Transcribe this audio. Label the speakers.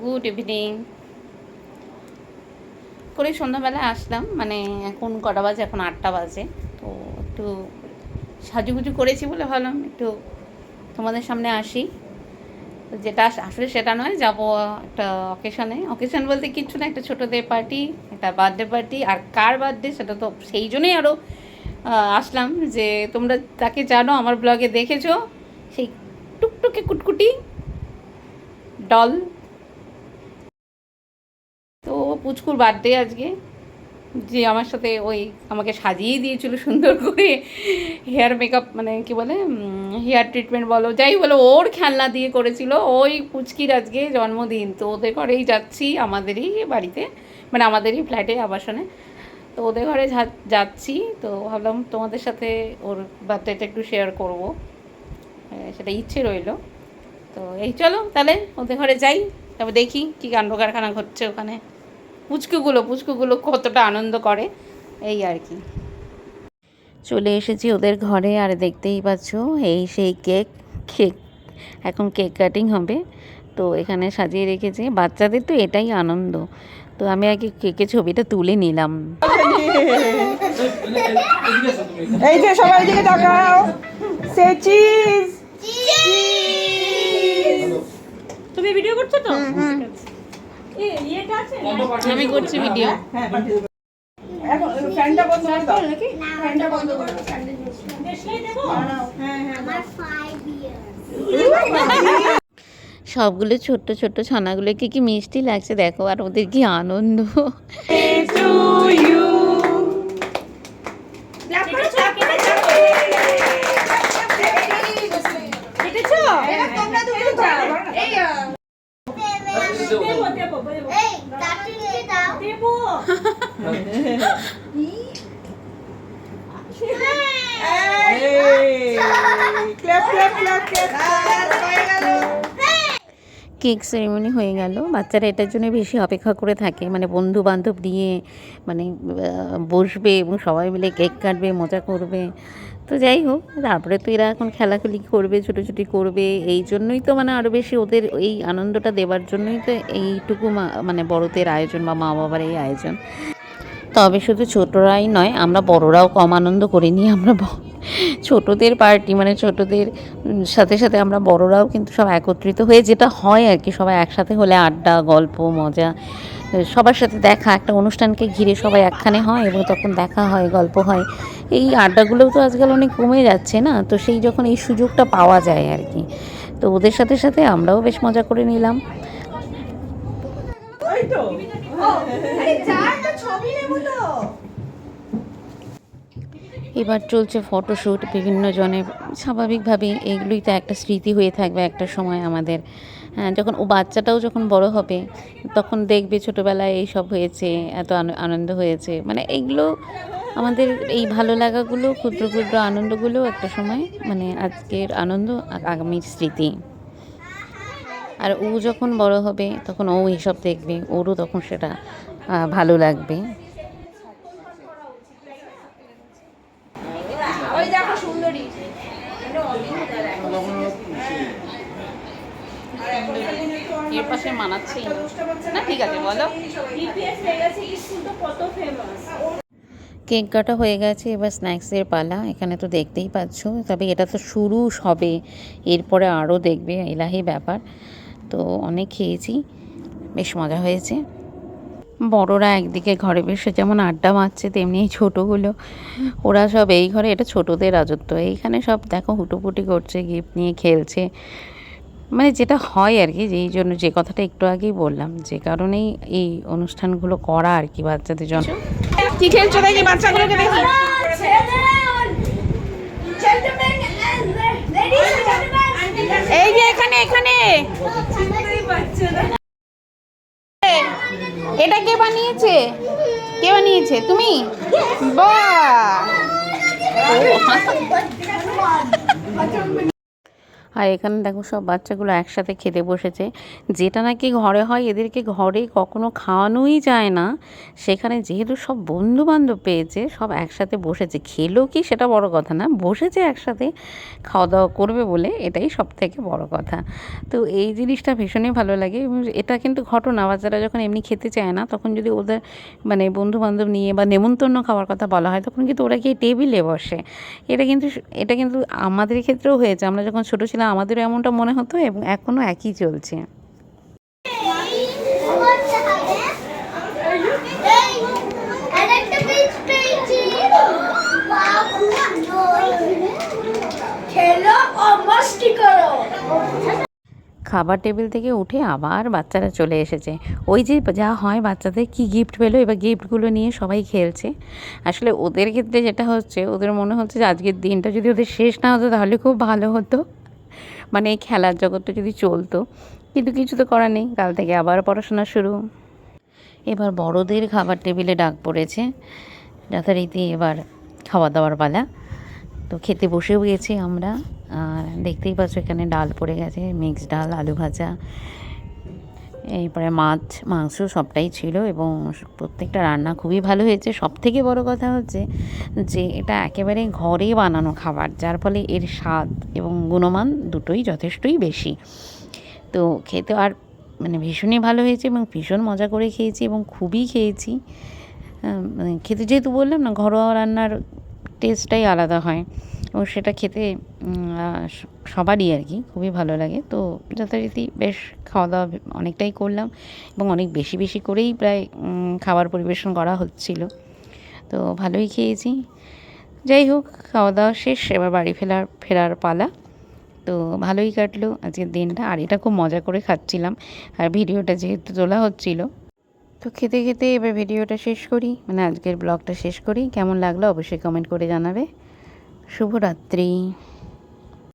Speaker 1: Good evening. করে সন্ধ্যাবেলায় আসলাম মানে এখন কটা বাজে? এখন আটটা বাজে। তো একটু সাজুগুজু করেছি বলে ভাবলাম একটু তোমাদের সামনে আসি। যেটা আসলে সেটা নয়, যাব একটা অকেশনে অকেশন বলতে কিচ্ছু না, একটা ছোটো ছোটোদের পার্টি একটা বার্থডে পার্টি আর কার বার্থডে সেটা তো সেই জন্যই আরও আসলাম যে তোমরা তাকে জানো, আমার ব্লগে দেখেছ, সেই টুকটুকে কুটকুটি ডল পুচকুর বার্থডে আজকে, যে আমার সাথে ওই আমাকে সাজিয়ে দিয়েছিল সুন্দর করে হেয়ার মেকআপ মানে কি বলে হেয়ার ট্রিটমেন্ট বলো, যাই বলো, ওর খেলনা দিয়ে করেছিল ওই পুচকির আজকে জন্মদিন। তো ওদের ঘরেই যাচ্ছি, আমাদেরই বাড়িতে মানে আমাদেরই ফ্ল্যাটে আবাসনে। তো ওদের ঘরে যাচ্ছি, তো ভাবলাম তোমাদের সাথে ওর বার্থডেটা একটু শেয়ার করব। সেটা ইচ্ছে রইল। তো এই চলো, তাহলে ওদের ঘরে যাই, তারপর দেখি কী কাণ্ড কারখানা ঘটছে ওখানে। পুচকুগুলো পুচকুগুলো কতটা আনন্দ করে এই আর কি। চলে এসেছি ওদের ঘরে আর দেখতেই পাচ্ছ এই সেই কেক কেক এখন কেক কাটিং হবে। তো এখানে সাজিয়ে রেখেছে বাচ্চাদের তো এটাই আনন্দ। তো আমি আগে কেকের ছবিটা তুলে নিলাম।
Speaker 2: এই যে সবাই দিকে তাকাও। সে চিজ
Speaker 3: তুমি ভিডিও করছ তো?
Speaker 1: আমি করছি ভিডিও
Speaker 2: হ্যাঁ পাঠিয়ে দেবো। এখন ফ্যানটা বন্ধ করে দাও ফ্যানটা বন্ধ করে দাও হ্যাঁ হ্যাঁ
Speaker 4: আমার five
Speaker 1: সবগুলো ছোট্ট ছোট্ট ছানাগুলোকে কি মিষ্টি লাগছে দেখো আর ওদের কি আনন্দ
Speaker 2: টু
Speaker 1: কেক সেরেমনি হয়ে গেল। বাচ্চারা এটার জন্য বেশি অপেক্ষা করে থাকে। মানে বন্ধু বান্ধব নিয়ে মানে বসবে এবং সবাই মিলে কেক কাটবে, মজা করবে। তো যাই হোক, তারপরে তো এরা এখন খেলাখেলি করবে, ছুটোছুটি করবে, এই জন্যই তো মানে আরও বেশি ওদের এই আনন্দটা দেওয়ার জন্যই তো এইটুকু মানে বড়দের আয়োজন বা মা বাবার এই আয়োজন। তবে শুধু ছোটরাই নয়, আমরা বড়রাও কম আনন্দ করিনি আমরা ছোটদের পার্টি মানে ছোটদের সাথে সাথে আমরা বড়রাও কিন্তু সব একত্রিত হয়ে যেটা হয় আর কি, সবাই একসাথে হলে আড্ডা, গল্প, মজা সবার সাথে দেখা একটা অনুষ্ঠানকে ঘিরে সবাই একখানে হয় এবং তখন দেখা হয় গল্প হয়। এই আড্ডাগুলোও তো আজকাল অনেক কমে যাচ্ছে না? তো সেই যখন এই সুযোগটা পাওয়া যায় আর কি। তো ওদের সাথে সাথে আমরাও বেশ মজা করে নিলাম। এবার চলছে ফটোশ্যুট বিভিন্ন জনের স্বাভাবিকভাবেই এইগুলোই তো একটা স্মৃতি হয়ে থাকবে একটা সময় আমাদের। যখন ও বাচ্চাটাও যখন বড় হবে, তখন দেখবে ছোটোবেলায় এই সব হয়েছে, এত আনন্দ হয়েছে। মানে এইগুলো আমাদের এই ভালো লাগাগুলো, ক্ষুদ্র ক্ষুদ্র আনন্দগুলো একটা সময় মানে আজকের আনন্দ আগামীর স্মৃতি। আর ও যখন বড় হবে, তখন ও এইসব দেখবে, ওরও তখন সেটা ভালো লাগবে। এর পাশে মানাচ্ছেই না। ঠিক আছে বলো। কেক কাটা হয়ে গেছে এবার স্ন্যাক্সের পালা এখানে তো দেখতেই পাচ্ছ। তবে এটা তো শুরু সবে এরপরে আরও দেখবে এলাহি ব্যাপার। তো অনেক খেয়েছি বেশ মজা হয়েছে। বড়রা একদিকে ঘরে বসে যেমন আড্ডা মারছে তেমনি ছোটোগুলো। ওরা সব এই ঘরে এটা ছোটোদের রাজত্ব। এইখানে সব দেখো হুটোপুটি করছে গিফট নিয়ে খেলছে। মানে যেটা হয় আর কি যেই জন্য যে কথাটা একটু আগেই বললাম যে কারণেই এই অনুষ্ঠানগুলো করা আর কি বাচ্চাদের জন্য।
Speaker 2: কি খেলছো দেখি বাচ্চাগুলোকে দেখি। এই যে এখানে এখানে!
Speaker 1: এটা কে বানিয়েছে? কে বানিয়েছে? তুমি? বাহ! আর এখানে দেখো সব বাচ্চাগুলো একসাথে খেতে বসেছে। যেটা নাকি ঘরে হয়, এদেরকে ঘরে কখনো খাওয়ানোই যায় না। সেখানে যেহেতু সব বন্ধু বান্ধব পেয়েছে, সব একসাথে বসেছে। খেলো কি সেটা বড় কথা না, বসেছে একসাথে খাওয়া দাওয়া করবে বলে এটাই সব থেকে বড় কথা। তো এই জিনিসটা ভীষণই ভালো লাগে এটা কিন্তু ঘটনা, বাচ্চারা যখন এমনি খেতে চায় না, তখন যদি ওদের মানে বন্ধু বান্ধব নিয়ে বা নেমন্তন্ন খাওয়ার কথা বলা হয়, তখন কিন্তু ওরা গিয়ে টেবিলে বসে। এটা কিন্তু এটা কিন্তু আমাদের ক্ষেত্রেও হয়েছে। আমরা যখন ছোটো ছিলাম আমাদেরও এমনটা মনে হতো এবং এখনও একই চলছে। খাবার টেবিল থেকে উঠে আবার বাচ্চারা চলে এসেছে। ওই যে যা হয় বাচ্চাদের কি গিফট পেল, এবার গিফটগুলো নিয়ে সবাই খেলছে। আসলে ওদের ক্ষেত্রে যেটা হচ্ছে, ওদের মনে হচ্ছে যে আজকের দিনটা যদি ওদের শেষ না হতো তাহলে খুব ভালো হতো। মানে এই খেলার জগৎটা যদি চলতো, কিন্তু কিছু তো করার নেই, কাল থেকে আবার পড়াশোনা শুরু। এবার বড়দের খাবার টেবিলে ডাক পড়েছে, যথারীতি এবার খাওয়া দাওয়ার পালা। তো খেতে বসেও গেছি আমরা, আর দেখতেই পাচ্ছ এখানে ডাল পড়ে গেছে, মিক্সড ডাল, আলু ভাজা এরপরে মাছ, মাংস সবটাই ছিল এবং প্রত্যেকটা রান্না খুবই ভালো হয়েছে। সব থেকে বড় কথা হচ্ছে যে এটা একেবারে ঘরে বানানো খাবার, যার ফলে এর স্বাদ এবং গুণমান দুটোই যথেষ্টই বেশি। তো খেতে আর মানে ভীষণই ভালো হয়েছে এবং ভীষণ মজা করে খেয়েছি এবং খুবই খেয়েছি। মানে খেতে যেহেতু বললাম না, ঘরোয়া রান্নার টেস্টটাই আলাদা হয়। এবং সেটা খেতে সবারই আর কি, খুবই ভালো লাগে। তো যথারীতি বেশ খাওয়া দাওয়া অনেকটাই করলাম এবং অনেক বেশি বেশি করেই প্রায় খাবার পরিবেশন করা হচ্ছিল। তো ভালোই খেয়েছি। যাই হোক খাওয়া দাওয়া শেষ, এবার বাড়ি ফেরার ফেরার পালা। তো ভালোই কাটলো আজকের দিনটা, আর এটা খুব মজা করে খাচ্ছিলাম। আর ভিডিওটা যেহেতু তোলা হচ্ছিল। তো খেতে খেতে এবার ভিডিওটা শেষ করি। মানে আজকের ব্লগটা শেষ করি। কেমন লাগল অবশ্যই কমেন্ট করে জানাবে। শুভরাত্রি।